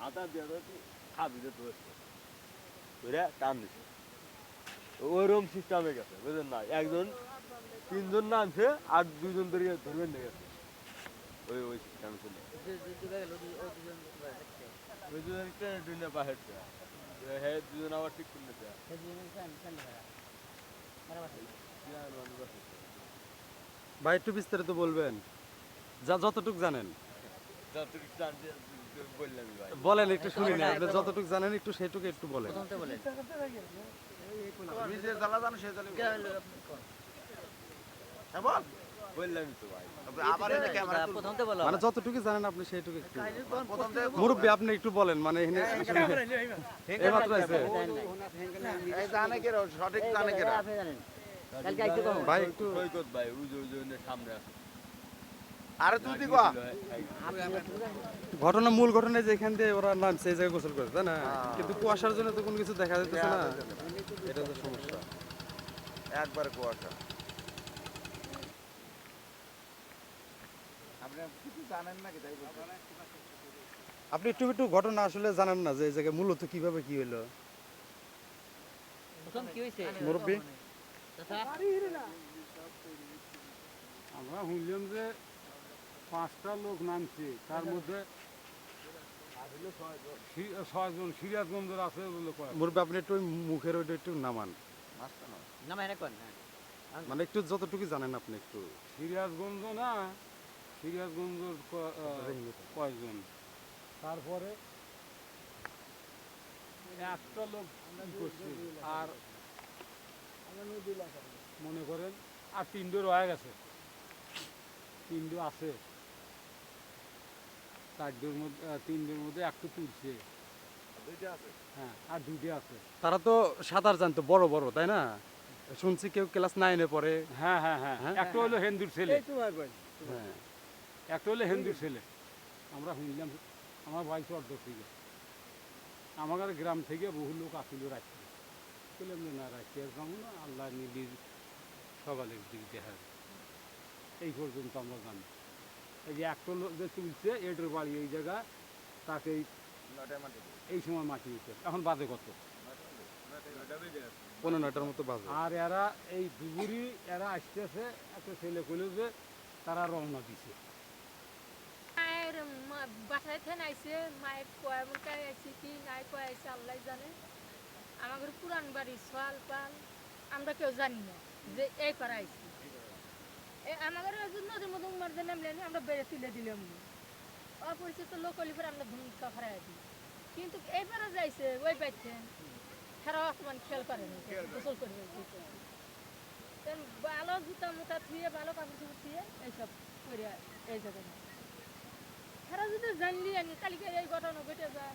হাতা দিয়ে ধরছি খাবি যে ধরছে ধরে টান দিছে ওরম সিস্টেমে গেছে বুঝলেন না একজন তিনজন নামছে আর দুজন ধরে ধরবেন গেছে ওই ওই সিস্টেমে চলে ওই দুজন ট্রেনে ট্রেনে বাহিরছে দুজন আবার ঠিক করলেছে ভাই একটু বিস্তারিত বলবেন যা যতটুক জানেন যতটুকু ভাই বলেন একটু শুনি না আপনি যতটুক জানেন একটু সেটুকু একটু বলেন। হ্যাঁ বল। বললামই তো ভাই। তবে আবার এনে ক্যামেরা প্রথম তো বলো। মানে যতটুকু জানেন আপনি সেইটুকু একটু। মুরব্বী আপনি একটু বলেন মানে এখানে এইমাত্র আছে। এই জানে কে রে, সঠিক ভাই একটু সৈকত ভাই সামনে আছে। আরে তুই ঘটনা মূল ঘটনা যেখান দিয়ে ওরা নামছে এই জায়গায় গোসল করে তাই না? কিন্তু কুয়াশার জন্য তো কোনো কিছু দেখা যাচ্ছে না। এটা তো সমস্যা। একবার কুয়াশা। আপনি কিছু জানেন নাকি তাই বলছেন? আপনি একটু একটু ঘটনা আসলে জানেন না যে এই জায়গায় মূলত কীভাবে কি হলো প্রথম কি হইছে? মুরব্বী? আমরা শুনলাম যে পাঁচটা লোক নামছে। তার মধ্যে ছয়জন সিরাজগঞ্জের আছে মুরব্বী আপনি একটু মুখের ওইটা একটু নামান। হেরে কোন মানে একটু যতটুকু জানেন আপনি একটু। সিরাজগঞ্জ না সিরাজগঞ্জের কয়জন? তারপরে একটা লোক করছে? আর মনে করেন আর তিনটে রয়ে গেছে। তিনটে আছে। চারটের মধ্যে আহ, তিনটের মধ্যে একটু তুলছে। হ্যাঁ আর দুইটা আছে। তারা তো সাঁতার জানতো বড় বড় তাই না? শুনছি কেউ ক্লাস নাইনে পড়ে। হ্যাঁ হ্যাঁ হ্যাঁ হ্যাঁ? একটা হলো হিন্দুর ছেলে। হ্যাঁ। একটা হলো হিন্দুর ছেলে। আমরা শুনলাম আমার ভাই চর্দ থেকে আমাদের গ্রাম থেকে বহু লোক আসিল রাখতে বললাম যে না রাখতে আর যাব না। আল্লাহ নিবির সকালের দিক দেখা এই পর্যন্ত আমরা জানি। এই যে তুলছে এটার বাড়ি এই জায়গা তাকে এই- সময় মাটি দিতে এখন বাজে কত? পনেরো নয়টার মতো বাজে। আর এরা এই এরা আসতেছে একটা ছেলে কইল যে তারা রওনা দিছে। মায়ের মা- বাসায় থেকে আইছে মায়ের কয় মুখায় আইছে কি নাই কয় আইছে আল্লাহ জানে। আমাদের পুরান বাড়ি সোয়াল পাল আমরা কেউ জানি না যে এই পারা আইছি এ আমাদের নদীর মধ্যে মারতে নামলেন আমরা বেড়ে তুলে দিলাম অপরিচিত লোক হলে পরে আমরা ভূমিকা ফেরাই দিই। কিন্তু এই পারা যাইছে ওই বাইছেন সারা আসমান খেয়াল করে গোসল করে ভালো জুতা মুতা থুয়ে ভালো কাপড় চোপড় থুয়ে এইসব করে এই জায়গায় তারা যদি জানলি আমি কালকে এই ঘটনা ঘটে যায়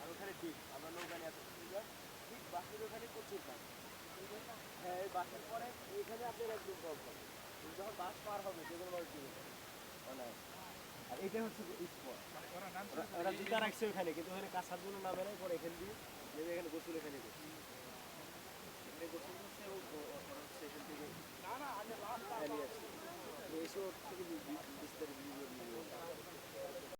আর ওখানে ঠিক আমরা নৌকা নিয়ে আসছি ঠিক বাসের ওখানে প্রচুর কাজ হ্যাঁ এই বাসের পরে এইখানে আপনার একদম প্রবলেম যখন বাস পার হবে যে কোনো বাস দিবে আর এটা হচ্ছে স্পট ওরা জুতা রাখছে ওখানে কিন্তু ওখানে কাঁচার জন্য নামে নাই পরে এখান দিয়ে নেমে এখানে গোসল এখানে করছে। এখানে গোসল করছে হচ্ছে এখান থেকে নিয়ে আসছে। তো এসে ওর থেকে বিস্তারিত